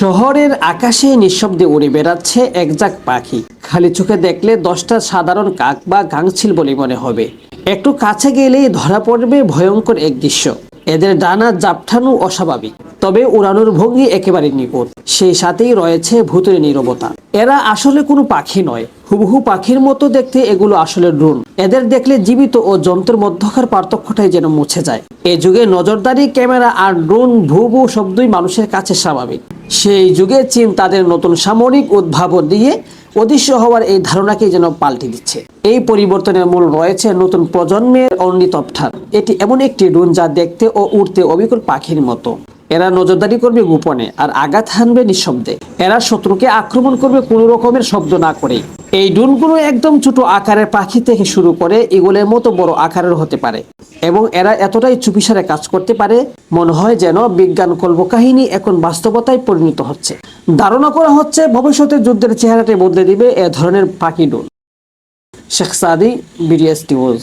শহরের আকাশে নিঃশব্দে উড়ে বেড়াচ্ছে একজাক পাখি। খালি চোখে দেখলে দশটা সাধারণ কাক বা গাংছিল বলে মনে হবে। একটু কাছে গেলেই ধরা পড়বে ভয়ঙ্কর এক দৃশ্য। এদের ডানা জাপঠানো অস্বাভাবিক, তবে উড়ানোর ভঙ্গি একেবারে নিপুণ সেই সাথেই রয়েছে ভূতের নীরবতা। এরা আসলে কোনো পাখি নয়। হুবহু পাখির মতো দেখতে এগুলো আসলে ড্রোন। এদের দেখলে জীবিত ও যন্ত্রের মধ্যকার পার্থক্যটাই যেন মুছে যায়। এ যুগে নজরদারি, ক্যামেরা আর ড্রোন ভূ ভূ শব্দই মানুষের কাছে স্বাভাবিক। সেই যুগে চীন তাদের নতুন সামরিক উদ্ভাবন দিয়ে অদৃশ্য হওয়ার এই ধারণাকে যেন পাল্টে দিচ্ছে। এই পরিবর্তনের মূল রয়েছে নতুন প্রজন্মের অর্ণিতপঠার এটি এমন একটি ড্রোন যা দেখতে ও উড়তে অবিকল পাখির মতো। এরা নজরদারি করবে গোপনে আর আঘাত হানবে নিঃশব্দে। এরা শত্রুকে আক্রমণ করবে কোনো রকমের শব্দ না করেই এই ড্রোনগুলো একদম ছোট আকারের পাখি থেকে শুরু করে এগুলোর মতো বড় আকারের হতে পারে। এবং এরা এতটাই চুপিসারে কাজ করতে পারে, মনে হয় যেন বিজ্ঞান কল্পকাহিনী এখন বাস্তবতায় পরিণত হচ্ছে। ধারণা করা হচ্ছে ভবিষ্যতে যুদ্ধের চেহারাটি বদলে দিবে এ ধরনের পাখি drone. Sheikh Sadi, BDS news.